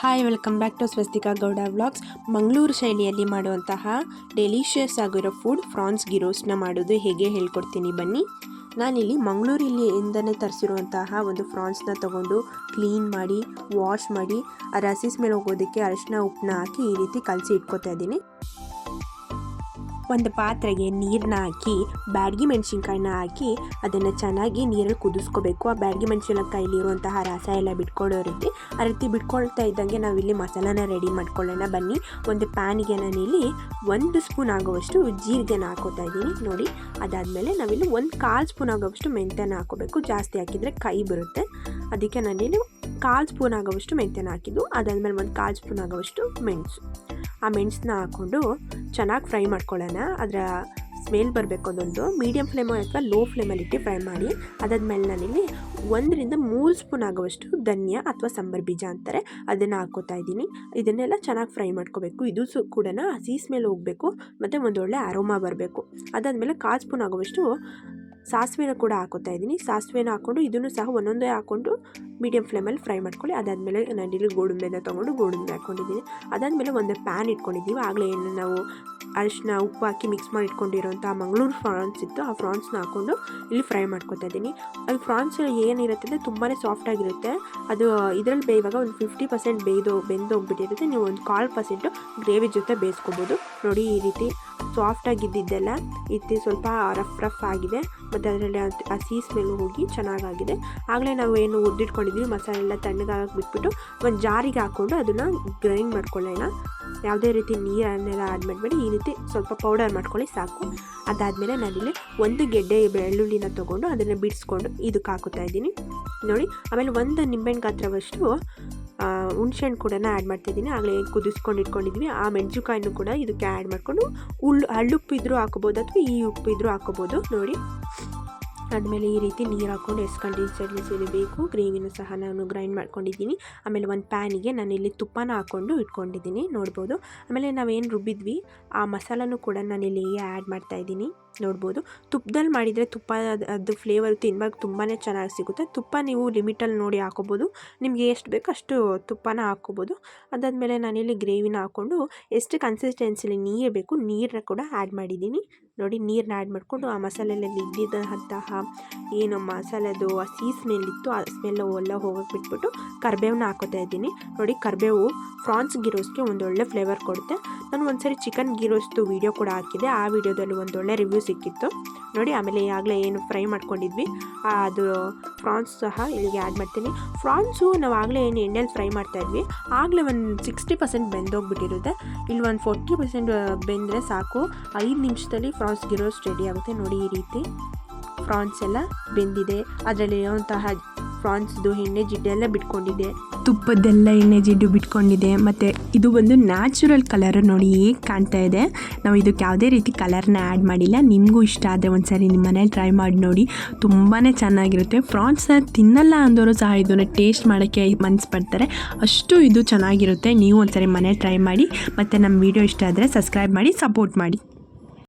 Hi welcome back to Swastika Gowda vlogs Mangaluru ಶೈಲಿಯಲ್ಲಿ ಮಾಡುವಂತಹ delicious ಆಗಿರೋ ಫುಡ್ ಫ್ರಾನ್ಸ್ ಗಿರೋಸ್ನ ಮಾಡೋದು ಹೇಗೆ ಹೇಳ್ಕೊಡ್ತೀನಿ ಬನ್ನಿ. ನಾನಿಲ್ಲಿ ಮಂಗಳೂರಿಲಿ ಇಂದನೇ ತರಿಸಿರುವಂತಹ ಒಂದು ಫ್ರಾನ್ಸ್ನ ತಗೊಂಡು ಕ್ಲೀನ್ ಮಾಡಿ ವಾಶ್ ಮಾಡಿ, ಆ ರಸೀಸ್ ಮೇಲೆ ಹೋಗೋದಕ್ಕೆ ಅರಿಶಿನ ಉಪ್ಪನ್ನ ಹಾಕಿ ಈ ರೀತಿ ಕಲಸಿ ಇಟ್ಕೊತಾ ಇದ್ದೀನಿ. ಒಂದು ಪಾತ್ರೆಗೆ ನೀರನ್ನ ಹಾಕಿ, ಬ್ಯಾಡಗಿ ಮೆಣಸಿನ್ಕಾಯಿನ ಹಾಕಿ, ಅದನ್ನು ಚೆನ್ನಾಗಿ ನೀರಲ್ಲಿ ಕುದಿಸ್ಕೋಬೇಕು. ಆ ಬ್ಯಾಡಗಿ ಮೆಣಸಿನಕಾಯಿಲಿರುವಂತಹ ರಸ ಎಲ್ಲ ಬಿಟ್ಕೊಳ್ಳೋ ರೀತಿ ಆ ರೀತಿ ಬಿಟ್ಕೊಳ್ತಾ ಇದ್ದಂಗೆ ನಾವಿಲ್ಲಿ ಮಸಾಲಾನ ರೆಡಿ ಮಾಡ್ಕೊಳ್ಳೋಣ. ಬನ್ನಿ, ಒಂದು ಪ್ಯಾನಿಗೆ ನಾನಿಲ್ಲಿ ಒಂದು ಸ್ಪೂನ್ ಆಗುವಷ್ಟು ಜೀರಿಗೆನ ಹಾಕೋತಾ ಇದ್ದೀನಿ. ನೋಡಿ, ಅದಾದಮೇಲೆ ನಾವಿಲ್ಲಿ ಒಂದು ಕಾಲು ಸ್ಪೂನ್ ಆಗುವಷ್ಟು ಮೆಂತ್ಯನ ಹಾಕೋಬೇಕು. ಜಾಸ್ತಿ ಹಾಕಿದರೆ ಕೈ ಬರುತ್ತೆ. ಅದಕ್ಕೆ ನಾನಿಲ್ಲಿ ಕಾಲು ಸ್ಪೂನ್ ಆಗುವಷ್ಟು ಮೆಂತ್ಯನ ಹಾಕಿದ್ದು, ಅದಾದಮೇಲೆ ಒಂದು ಕಾಲು ಸ್ಪೂನ್ ಆಗೋವಷ್ಟು ಮೆಣಸು. ಆ ಮೆಣಸನ್ನ ಹಾಕ್ಕೊಂಡು ಚೆನ್ನಾಗಿ ಫ್ರೈ ಮಾಡ್ಕೊಳ್ಳೋಣ. ಅದರ ಸ್ಮೆಲ್ ಬರಬೇಕು ಅದೊಂದು. ಮೀಡಿಯಮ್ ಫ್ಲೇಮ್ ಅಥವಾ ಲೋ ಫ್ಲೇಮಲ್ಲಿ ಇಟ್ಟು ಫ್ರೈ ಮಾಡಿ, ಅದಾದ್ಮೇಲೆ ನಾನಿಲ್ಲಿ ಒಂದರಿಂದ ಮೂರು ಸ್ಪೂನ್ ಆಗುವಷ್ಟು ಧನ್ಯ ಅಥವಾ ಸಂಬರ್ ಬೀಜ ಅಂತಾರೆ, ಅದನ್ನು ಹಾಕೋತಾ ಇದ್ದೀನಿ. ಇದನ್ನೆಲ್ಲ ಚೆನ್ನಾಗಿ ಫ್ರೈ ಮಾಡ್ಕೋಬೇಕು. ಇದು ಸು ಕೂಡ ಹಸಿ ಸ್ಮೆಲ್ ಹೋಗಬೇಕು, ಮತ್ತು ಒಂದೊಳ್ಳೆ ಅರೋಮಾ ಬರಬೇಕು. ಅದಾದಮೇಲೆ ಕಾಲು ಸ್ಪೂನ್ ಆಗುವಷ್ಟು ಸಾಸಿವೆನ ಕೂಡ ಹಾಕೋತಾ ಇದ್ದೀನಿ. ಸಾಸಿವೆನ ಹಾಕ್ಕೊಂಡು ಇದನ್ನು ಸಹ ಒಂದೊಂದೇ ಹಾಕ್ಕೊಂಡು ಮೀಡಿಯಮ್ ಫ್ಲೇಮಲ್ಲಿ ಫ್ರೈ ಮಾಡ್ಕೊಳ್ಳಿ. ಅದಾದಮೇಲೆ ನಾನಿಲ್ಲಿ ಗೋಡಂಬಿನ ತೊಗೊಂಡು ಗೋಡಂಬಿ ಹಾಕ್ಕೊಂಡಿದ್ದೀನಿ. ಅದಾದಮೇಲೆ ಒಂದು ಪ್ಯಾನ್ ಇಟ್ಕೊಂಡಿದ್ದೀವಿ. ಆಗಲೇ ಏನು ನಾವು ಅರಿಶಿನ, ಉಪ್ಪು ಹಾಕಿ ಮಿಕ್ಸ್ ಮಾಡಿ ಇಟ್ಕೊಂಡಿರೋಂಥ ಮಂಗಳೂರು ಫ್ರಾನ್ಸ್ ಇತ್ತು. ಆ ಫ್ರಾನ್ಸ್ನ ಹಾಕ್ಕೊಂಡು ಇಲ್ಲಿ ಫ್ರೈ ಮಾಡ್ಕೊತಾ ಇದ್ದೀನಿ. ಅದು ಫ್ರಾನ್ಸ್ ಏನಿರುತ್ತೆ ಅಂದರೆ ತುಂಬಾ ಸಾಫ್ಟಾಗಿರುತ್ತೆ ಅದು, ಇದರಲ್ಲಿ ಬೇಯುವಾಗ ಒಂದು ಫಿಫ್ಟಿ ಪರ್ಸೆಂಟ್ ಬೇಯ್ದು, ಬೆಂದೋಗ್ಬಿಟ್ಟಿರುತ್ತೆ. ನೀವು ಒಂದು ಕಾಲು ಪರ್ಸೆಂಟು ಗ್ರೇವಿ ಜೊತೆ ಬೇಯಿಸ್ಕೊಬೋದು. ನೋಡಿ ಈ ರೀತಿ ಸಾಫ್ಟಾಗಿದ್ದಿದ್ದೆಲ್ಲ ಇತ್ತು, ಸ್ವಲ್ಪ ರಫ್ ರಫ್ ಆಗಿದೆ. ಮತ್ತು ಅದರಲ್ಲಿ ಹಸಿ ಸ್ಮೆಲ್ ಹೋಗಿ ಚೆನ್ನಾಗಾಗಿದೆ. ಆಗಲೇ ನಾವು ಏನು ಉದ್ದಿಟ್ಕೊಂಡಿದ್ವಿ ಮಸಾಲೆ ಎಲ್ಲ ತಣ್ಣಗಾಗಕ್ಕೆ ಬಿಟ್ಬಿಟ್ಟು ಒಂದು ಜಾರಿಗೆ ಹಾಕ್ಕೊಂಡು ಅದನ್ನು ಗ್ರೈಂಡ್ ಮಾಡ್ಕೊಳ್ಳೋಣ. ಯಾವುದೇ ರೀತಿ ನೀರನ್ನೆಲ್ಲ ಆ್ಯಡ್ ಮಾಡಬೇಡಿ, ಈ ರೀತಿ ಸ್ವಲ್ಪ ಪೌಡರ್ ಮಾಡ್ಕೊಳ್ಳಿ ಸಾಕು. ಅದಾದಮೇಲೆ ನಾನಿಲ್ಲಿ ಒಂದು ಗೆಡ್ಡೆ ಬೆಳ್ಳುಳ್ಳಿನ ತೊಗೊಂಡು ಅದನ್ನು ಬಿಡಿಸ್ಕೊಂಡು ಇದಕ್ಕೆ ಹಾಕುತ್ತಾ ಇದ್ದೀನಿ. ನೋಡಿ, ಆಮೇಲೆ ಒಂದು ನಿಂಬೆಹಣ್ಣು ಗಾತ್ರವಷ್ಟು ಹುಣ್ಸೆಹಣ್ಣು ಕೂಡ ಆ್ಯಡ್ ಮಾಡ್ತಾಯಿದ್ದೀನಿ ಆಗಲೇ ಕುದಿಸ್ಕೊಂಡು ಇಟ್ಕೊಂಡಿದ್ವಿ. ಆ ಮೆಣಸುಕಾಯಿನೂ ಕೂಡ ಇದಕ್ಕೆ ಆ್ಯಡ್ ಮಾಡಿಕೊಂಡು ಉಳ್ಳು ಹಳ್ಳುಪ್ಪು ಇದ್ದರೂ ಹಾಕೋಬೋದು ಅಥವಾ ಈ ಉಪ್ಪು ಇದ್ದರೂ ಹಾಕೋಬೋದು ನೋಡಿ. ಆದಮೇಲೆ ಈ ರೀತಿ ನೀರು ಹಾಕ್ಕೊಂಡು ಎಷ್ಟು ಕನ್ಸಿಸ್ಟೆನ್ಸಿಲಿ ಬೇಕು. ಗ್ರೇವಿನೂ ಸಹ ನಾನು ಗ್ರೈಂಡ್ ಮಾಡ್ಕೊಂಡಿದ್ದೀನಿ. ಆಮೇಲೆ ಒಂದು ಪ್ಯಾನಿಗೆ ನಾನು ಇಲ್ಲಿ ತುಪ್ಪನ ಹಾಕ್ಕೊಂಡು ಇಟ್ಕೊಂಡಿದ್ದೀನಿ. ನೋಡ್ಬೋದು. ಆಮೇಲೆ ನಾವೇನು ರುಬ್ಬಿದ್ವಿ, ಆ ಮಸಾಲನೂ ಕೂಡ ನಾನು ನಾನಿಲ್ಲಿ ಆ್ಯಡ್ ಮಾಡ್ತಾಯಿದ್ದೀನಿ ನೋಡ್ಬೋದು. ತುಪ್ಪದಲ್ಲಿ ಮಾಡಿದರೆ ತುಪ್ಪ ಅದು ಫ್ಲೇವರ್ ತಿನ್ನುವಾಗ ತುಂಬಾ ಚೆನ್ನಾಗಿ ಸಿಗುತ್ತೆ. ತುಪ್ಪ ನೀವು ಲಿಮಿಟಲ್ಲಿ ನೋಡಿ ಹಾಕೋಬೋದು. ನಿಮಗೆ ಎಷ್ಟು ಬೇಕೋ ಅಷ್ಟು ತುಪ್ಪನ ಹಾಕ್ಕೋಬೋದು ಅದಾದಮೇಲೆ ನಾನಿಲ್ಲಿ ಗ್ರೇವಿನ ಹಾಕ್ಕೊಂಡು ಎಷ್ಟು ಕನ್ಸಿಸ್ಟೆನ್ಸಿಲಿ ನೀರು ಬೇಕು ನೀರನ್ನ ಕೂಡ ಆ್ಯಡ್ ಮಾಡಿದ್ದೀನಿ. ನೋಡಿ ನೀರನ್ನ ಆ್ಯಡ್ ಮಾಡಿಕೊಂಡು ಆ ಮಸಾಲೆಯಲ್ಲಿ ಇದ್ದಿದ್ದಂತಹ ಏನು ಮಸಾಲೆದು ಸೀ ಸ್ಮೆಲ್ ಇತ್ತು ಆ ಸ್ಮೆಲ್ ಎಲ್ಲ ಹೋಗೋಕೆ ಬಿಟ್ಬಿಟ್ಟು ಕರ್ಬೇವನ್ನ ಹಾಕೋತಾ ಇದ್ದೀನಿ. ನೋಡಿ ಕರ್ಬೇವು ಫ್ರಾನ್ಸ್ ಗಿರೋಸ್ಗೆ ಒಂದೊಳ್ಳೆ ಫ್ಲೇವರ್ ಕೊಡುತ್ತೆ. ನಾನು ಒಂದ್ಸರಿ ಚಿಕನ್ ಗಿರೋಸ್ದು ವೀಡಿಯೋ ಕೂಡ ಹಾಕಿದೆ ಆ ವಿಡಿಯೋದಲ್ಲಿ ಒಂದೊಳ್ಳೆ ರಿವ್ಯೂ ಸಿಕ್ಕಿತ್ತು. ನೋಡಿ, ಆಮೇಲೆ ಈಗಾಗಲೇ ಏನು ಫ್ರೈ ಮಾಡ್ಕೊಂಡಿದ್ವಿ. ಅದು ಫ್ರಾನ್ಸ್ ಸಹ ಇಲ್ಲಿಗೆ ಆ್ಯಡ್ ಮಾಡ್ತೀನಿ. ಫ್ರಾನ್ಸು ನಾವು ಆಗಲೇ ಏನು ಎಣ್ಣೆಲಿ ಫ್ರೈ ಮಾಡ್ತಾಯಿದ್ವಿ ಆಗಲೇ ಒಂದು ಸಿಕ್ಸ್ಟಿ ಪರ್ಸೆಂಟ್ ಬೆಂದೋಗ್ಬಿಟ್ಟಿರುತ್ತೆ. ಇಲ್ಲಿ ಒಂದು ಫೋರ್ಟಿ ಪರ್ಸೆಂಟ್ ಬೆಂದರೆ ಸಾಕು. ಐದು ನಿಮಿಷದಲ್ಲಿ ಫ್ರಾನ್ಸ್ ಗಿರೋಸ್ ರೆಡಿ ಆಗುತ್ತೆ. ನೋಡಿ ಈ ರೀತಿ ಫ್ರಾನ್ಸ್ ಎಲ್ಲ ಬೆಂದಿದೆ. ಅದರಲ್ಲಿ ಇರುವಂತಹ ಫ್ರಾನ್ಸ್ದು ಎಣ್ಣೆ ಜಿಡ್ಡೆಲ್ಲ ಬಿಟ್ಕೊಂಡಿದೆ ತುಪ್ಪದ್ದೆಲ್ಲ ಎಣ್ಣೆ ಜಿಡ್ಡು ಬಿಟ್ಕೊಂಡಿದೆ. ಮತ್ತು ಇದು ಒಂದು ನ್ಯಾಚುರಲ್ ಕಲರ್ ನೋಡಿ ಹೇಗೆ ಕಾಣ್ತಾ ಇದೆ. ನಾವು ಇದಕ್ಕೆ ಯಾವುದೇ ರೀತಿ ಕಲರ್ನ ಆ್ಯಡ್ ಮಾಡಿಲ್ಲ. ನಿಮಗೂ ಇಷ್ಟ ಆದರೆ ಒಂದು ಸರಿ ನಿಮ್ಮ ಮನೇಲಿ ಟ್ರೈ ಮಾಡಿ ನೋಡಿ. ತುಂಬಾ ಚೆನ್ನಾಗಿರುತ್ತೆ. ಫ್ರಾನ್ಸ್ನ ತಿನ್ನಲ್ಲ ಅಂದವರು ಸಹ ಇದನ್ನು ಟೇಸ್ಟ್ ಮಾಡೋಕ್ಕೆ ಮನ್ಸು ಪಡ್ತಾರೆ ಅಷ್ಟು ಇದು ಚೆನ್ನಾಗಿರುತ್ತೆ. ನೀವು ಒಂದು ಸಾರಿ ಮನೇಲಿ ಟ್ರೈ ಮಾಡಿ. ಮತ್ತು ನಮ್ಮ ವೀಡಿಯೋ ಇಷ್ಟ ಆದರೆ ಸಬ್ಸ್ಕ್ರೈಬ್ ಮಾಡಿ ಸಪೋರ್ಟ್ ಮಾಡಿ.